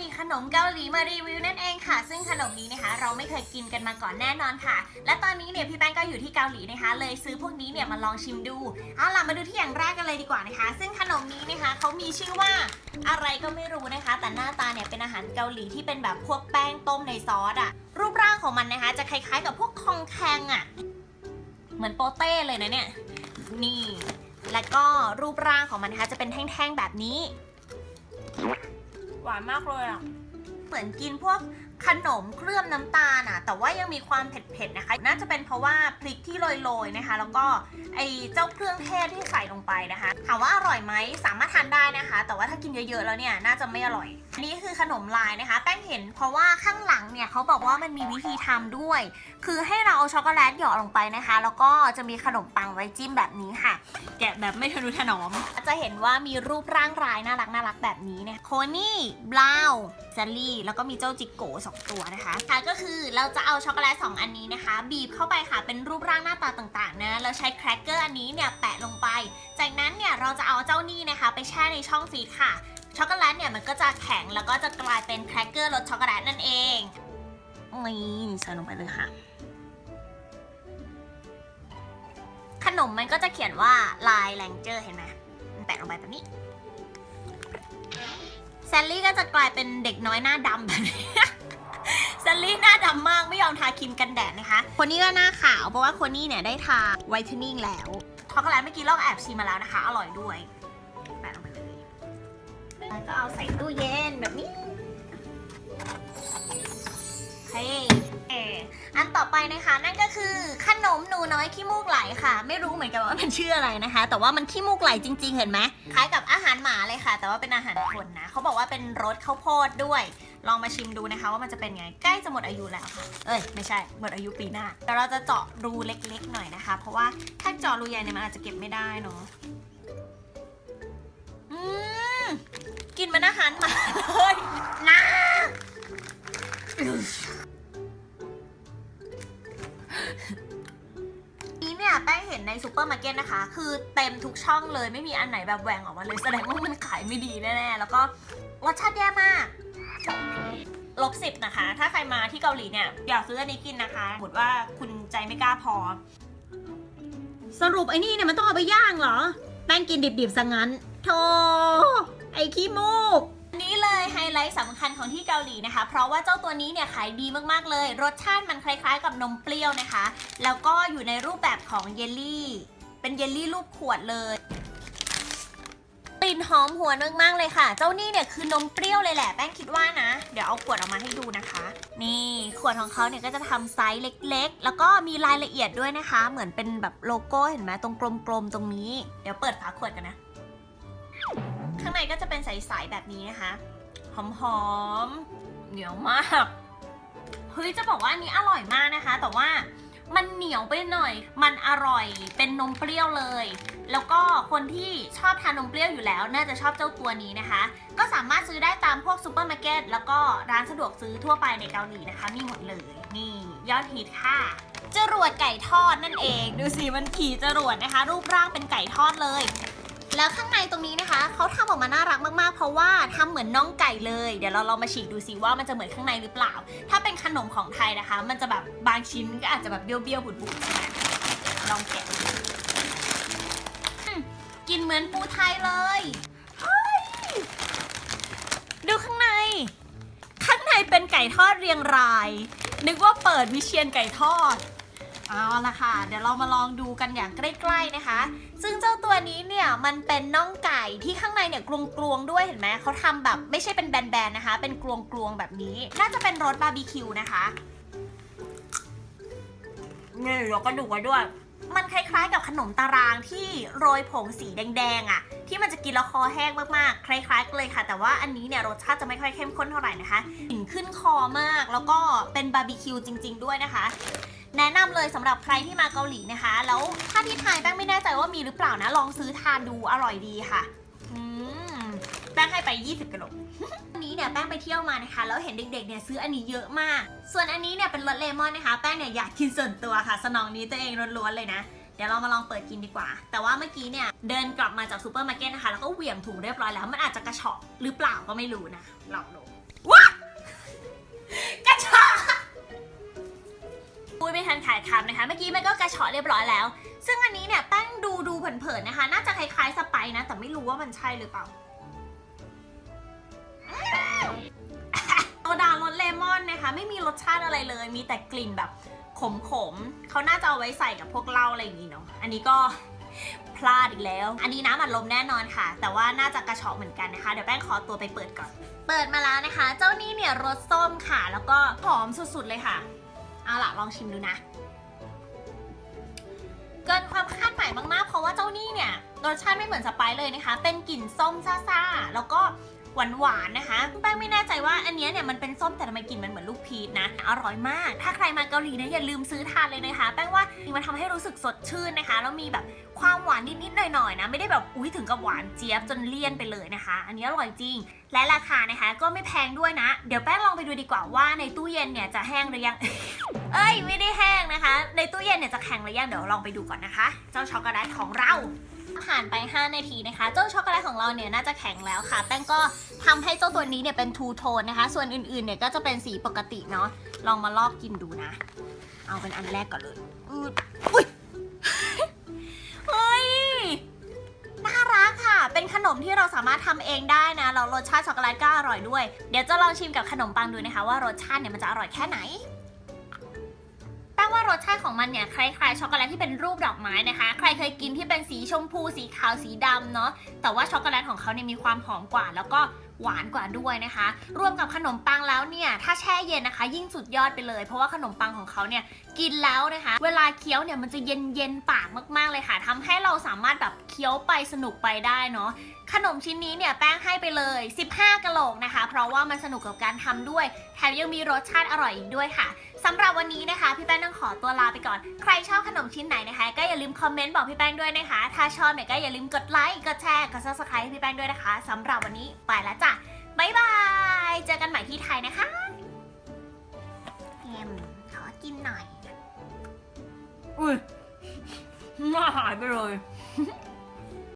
มีขนมเกาหลีมารีวิวนั่นเองค่ะ ซึ่งขนมนี้นะคะ เราไม่เคยกินกันมาก่อนแน่นอนค่ะ และตอนนี้เนี่ยพี่แป้งก็อยู่ที่เกาหลีนะคะ เลยซื้อพวกนี้เนี่ยมาลองชิมดูเอาล่ะมาดูที่อย่างแรกกันเลยดีกว่านะคะ ซึ่งขนมนี้นะคะเขามีชื่อว่าอะไรก็ไม่รู้นะคะ แต่หน้าตาเนี่ยเป็นอาหารเกาหลีที่เป็นแบบพวกแป้งต้มในซอสอะรูปร่างของมันนะคะ จะคล้ายๆ กับพวกคองแคงอะเหมือนโปเต้เลยนะเนี่ยนี่ แล้วก็รูปร่างของมันนะคะจะเป็นแท่งๆแบบนี้ หวานมากเลยอะ เหมือนกินพวก ขนมเคลือบน้ำตาลอะ แต่ว่ายังมีความเผ็ดๆนะคะ น่าจะเป็นเพราะว่าพริกที่โรยๆนะคะ แล้วก็ไอเจ้าเครื่องเทศที่ใส่ลงไปนะคะ ถามว่าอร่อยไหมสามารถทานได้นะคะ แต่ว่าถ้ากินเยอะๆแล้วเนี่ยน่าจะไม่อร่อย อันนี้คือขนมลายนะคะ แป้งเห็นเพราะว่าข้างหลังเนี่ยเขาบอกว่ามันมีวิธีทำด้วย คือให้เราเอาช็อกโกแลตหยอดลงไปนะคะ แล้วก็จะมีขนมปังไว้จิ้มแบบนี้ค่ะ แกะแบบไม่ทะนุถนอม จะเห็นว่ามีรูปร่างรายน่ารักน่ารักแบบนี้เนี่ยโคนี่บราวซลลี่ แล้วก็มีเจ้าจิกโกสองตัวนะคะค่ะก็คือเราจะเอาช็อกโกแลตสองอันนี้นะคะ บีบเข้าไปค่ะเป็นรูปร่างหน้าตาต่างๆนะแล้วใช้แครกเกอร์อันนี้เนี่ยแปะลงไป จากนั้นเนี่ยเราจะเอาเจ้านี่นะคะ ไปแช่ในช่องฟรีซค่ะ ช็อกโกแลตเนี่ยมันก็จะแข็งแล้วก็จะกลายเป็นแครกเกอร์รสช็อกโกแลตนั่นเองนี่ใส่ลงไปเลยค่ะ ขนมมันก็จะเขียนว่าลายแรงเจอร์เห็นไหมมันแปะลงไปแบบนี้แซลลี่ก็จะกลายเป็นเด็กน้อยหน้าดำแบบนี้ ลลี่หน้าดำมากไม่ยอมทาครีมกันแดดนะคะ คนนี้ก็หน้าขาวเพราะว่าคนนี้เนี่ยได้ทาไวท์เทนนิ่งแล้วช็อกโกแลตเมื่อกี้ลองแอบชิมมาแล้วนะคะ อร่อยด้วยแปะลงไปเลยแล้วก็เอาใส่ตู้เย็นแบบนี้เฮ้เอออันต่อไปนะคะนั่นก็คือขนมหนูน้อยขี้มูกไหลค่ะ ไม่รู้เหมือนกันว่ามันชื่ออะไรนะคะ แต่ว่ามันขี้มูกไหลจริง ๆ เห็นไหมคล้ายกับอาหารหมาเลยค่ะ แต่ว่าเป็นอาหารคนนะเขาบอกว่าเป็นรสข้าวโพดด้วย ลองมาชิมดูนะคะว่ามันจะเป็นไงใกล้จะหมดอายุแล้วค่ะ เอ้ยไม่ใช่หมดอายุปีหน้าแต่เราจะเจาะรูเล็กๆหน่อยนะคะ เพราะว่าถ้าเจาะรูใหญ่เนี่ยมันอาจจะเก็บไม่ได้เนาะอืมกินมันอาหารหมาเลยนะนี้เนี่ยแป้งเห็นในซูเปอร์มาร์เก็ตนะคะ คือเต็มทุกช่องเลยไม่มีอันไหนแบบแหว่งออกมาเลยแสดงว่ามันขายไม่ดีแน่ๆแล้วก็รสชาติแย่มาก ลบสิบนะคะ ถ้าใครมาที่เกาหลีเนี่ยอยากซื้ออันนี้กินนะคะสมมติว่าคุณใจไม่กล้าพอ สรุปไอ้นี่เนี่ยมันต้องเอาไปย่างเหรอแป้งกินดิบๆซะงั้นโธ่ไอ้ขี้มูกอันนี้เลยไฮไลท์สำคัญของที่เกาหลีนะคะ เพราะว่าเจ้าตัวนี้เนี่ยขายดีมากๆเลย รสชาติมันคล้ายๆกับนมเปรี้ยวนะคะ แล้วก็อยู่ในรูปแบบของเยลลี่ เป็นเยลลี่รูปขวดเลย กลิ่นหอมหัวนมากๆเลยค่ะ เจ้านี่เนี่ยคือนมเปรี้ยวเลยแหละแป้งคิดว่านะ เดี๋ยวเอาขวดออกมาให้ดูนะคะ นี่ขวดของเขาเนี่ยก็จะทำไซส์เล็ก ๆ แล้วก็มีรายละเอียดด้วยนะคะ เหมือนเป็นแบบโลโก้เห็นไหมตรงกลมๆตรงนี้ เดี๋ยวเปิดฝาขวดกันนะ ข้างในก็จะเป็นใสๆแบบนี้นะคะ หอมๆเหนียวมากเฮ้ยจะบอกว่าอันนี้อร่อยมากนะคะ แต่ว่า มันเหนียวไปหน่อย มันอร่อยเป็นนมเปรี้ยวเลย แล้วก็คนที่ชอบทานนมเปรี้ยวอยู่แล้ว น่าจะชอบเจ้าตัวนี้นะคะ ก็สามารถซื้อได้ตามพวกซูเปอร์มาร์เก็ตแล้วก็ร้านสะดวกซื้อทั่วไปในเกาหลีนะคะ มีหมดเลยนี่ยอดฮิตค่ะจรวดไก่ทอดนั่นเอง ดูสิมันขี่จรวดนะคะ รูปร่างเป็นไก่ทอดเลย แล้วข้างในตรงนี้นะคะเขาทำออกมาน่ารัก ราะว่าทำเหมือนน่องไก่เลย เดี๋ยวเราลองมาฉีกดูสิว่ามันจะเหมือนข้างในหรือเปล่า ถ้าเป็นขนมของไทยนะคะ มันจะแบบบางชิ้นก็อาจจะแบบเบี้ยวๆบุดๆใช่ไหมลองแกะกินเหมือนปูไทยเลยเฮ้ยดูข้างใน ข้างในเป็นไก่ทอดเรียงราย นึกว่าเปิดวิเชียนไก่ทอด เอาละค่ะ เดี๋ยวเรามาลองดูกันอย่างใกล้ ๆนะคะ ซึ่งเจ้าตัวนี้เนี่ยมันเป็นน่องไก่ที่ข้างในเนี่ยกลวงๆด้วยเห็นไหมเขาทำแบบไม่ใช่เป็นแบนๆนะคะ เป็นกลวงๆแบบนี้ น่าจะเป็นรสบาร์บีคิวนะคะนี่เราก็ดูไว้ด้วย มันคล้ายๆกับขนมตารางที่โรยผงสีแดงๆอะ่ะ ที่มันจะกินแล้วคอแห้งมากๆ คล้ายๆกันเลยค่ะ แต่ว่าอันนี้เนี่ยรสชาติจะไม่ค่อยเข้มข้นเท่าไหร่นะคะกลิ่นขึ้นคอมากแล้วก็เป็นบาร์บีคิวจริง ๆ ด้วยนะคะ แนะนำเลยสำหรับใครที่มาเกาหลีนะคะ แล้วถ้าที่ไทยแป้งไม่แน่ใจว่ามีหรือเปล่านะ ลองซื้อทานดูอร่อยดีค่ะอืมแป้งให้ไป 20กิโลอันนี้เนี่ยแป้งไปเที่ยวมานะคะ แล้วเห็นเด็กๆเนี่ยซื้ออันนี้เยอะมาก ส่วนอันนี้เนี่ยเป็นรสเลมอนนะคะ แป้งเนี่ยอยากกินส่วนตัวค่ะ สนองนี้ตัวเองล้วนๆเลยนะ เดี๋ยวเรามาลองเปิดกินดีกว่า แต่ว่าเมื่อกี้เนี่ยเดินกลับมาจากซูเปอร์มาร์เก็ตนะคะ แล้วก็เหวี่ยงถุงเรียบร้อยแล้ว มันอาจจะกระเฉาะหรือเปล่าก็ไม่รู้นะลองดู ไม่ทันขาดคำนะคะ เมื่อกี้มันก็กระเฉาะเรียบร้อยแล้ว ซึ่งอันนี้เนี่ยแป้งดูดูเผินๆนะคะ น่าจะคล้ายๆสไปซ์นะ แต่ไม่รู้ว่ามันใช่หรือเปล่าโซดารสเลมอนนะคะ ไม่มีรสชาติอะไรเลย มีแต่กลิ่นแบบขมๆเขาน่าจะเอาไว้ใส่กับพวกเหล้าอะไรอย่างนี้เนาะอันนี้ก็พลาดอีกแล้ว อันนี้น้ำอัดลมแน่นอนค่ะ แต่ว่าน่าจะกระเฉาะเหมือนกันนะคะ เดี๋ยวแป้งขอตัวไปเปิดก่อน เปิดมาแล้วนะคะ เจ้านี่เนี่ยรสส้มค่ะ แล้วก็หอมสุดๆเลยค่ะ เอาล่ะลองชิมดูนะ เกินความคาดหมายมากๆ เพราะว่าเจ้านี่เนี่ยรสชาติไม่เหมือนสไปซ์เลยนะคะ เป็นกลิ่นส้มซ่าๆ แล้วก็หวานๆนะคะแป้งไม่แน่ใจว่าอันนี้เนี่ยมันเป็นส้มแต่ทำไมกลิ่นมันเหมือนลูกพีชนะ อร่อยมาก ถ้าใครมาเกาหลีนะอย่าลืมซื้อทานเลยนะคะ แป้งว่ามันทำให้รู้สึกสดชื่นนะคะ แล้วมีแบบ ความหวานนิดๆหน่อยๆนะ ไม่ได้แบบอุ้ยถึงกับหวานเจี๊ยบจนเลี่ยนไปเลยนะคะ อันนี้อร่อยจริง และราคานะคะ ก็ไม่แพงด้วยนะ เดี๋ยวแป้งลองไปดูดีกว่าว่าในตู้เย็นเนี่ยจะแห้งหรือยัง เอ้ยไม่ได้แห้งนะคะ ในตู้เย็นเนี่ยจะแข็งหรือยังเดี๋ยวลองไปดูก่อนนะคะ เจ้าช็อกโกแลตของเราผ่านไป 5 นาทีนะคะ เจ้าช็อกโกแลตของเราเนี่ยน่าจะแข็งแล้วค่ะ แป้งก็ทำให้เจ้าตัวนี้เนี่ยเป็นทูโทนนะคะ ส่วนอื่นๆเนี่ยก็จะเป็นสีปกติเนาะ ลองมาลอกกินดูนะ เอาเป็นอันแรกก่อนเลย อุ้ย เป็นขนมที่เราสามารถทำเองได้นะแล้วรสชาติช็อกโกแลตก็อร่อยด้วย เดี๋ยวจะลองชิมกับขนมปังดูนะคะว่ารสชาติเนี่ยมันจะอร่อยแค่ไหน ว่ารสชาติของมันเนี่ยคล้ายๆช็อกโกแลตที่เป็นรูปดอกไม้นะคะ ใครเคยกินที่เป็นสีชมพู สีขาวสีดำเนาะแต่ว่าช็อกโกแลตของเขาเนี่ยมีความหอมกว่า แล้วก็หวานกว่าด้วยนะคะ รวมกับขนมปังแล้วเนี่ย ถ้าแช่เย็นนะคะ ยิ่งสุดยอดไปเลย เพราะว่าขนมปังของเขาเนี่ยกินแล้วนะคะ เวลาเคี้ยวเนี่ยมันจะเย็นเย็นปากมากๆเลยค่ะทำให้เราสามารถแบบเคี้ยวไปสนุกไปได้เนาะขนมชิ้นนี้เนี่ยแป้งให้ไปเลย 15 กะโหลกนะคะ เพราะว่ามันสนุกกับการทำด้วย แถมยังมีรสชาติอร่อยอีกด้วยค่ะ สำหรับวันนี้นะคะ พี่แป้งต้องขอตัวลาไปก่อน ใครชอบขนมชิ้นไหนนะคะ ก็อย่าลืมคอมเมนต์บอกพี่แป้งด้วยนะคะ ถ้าชอบเนี่ยก็อย่าลืมกดไลค์ กดแชร์ กด subscribe ให้พี่แป้งด้วยนะคะสำหรับวันนี้ไปแล้วจ้ะบ๊ายบาย เจอกันใหม่ที่ไทยนะคะเอ็มขอกินหน่อย อุ้ยหน้าหายไปเลย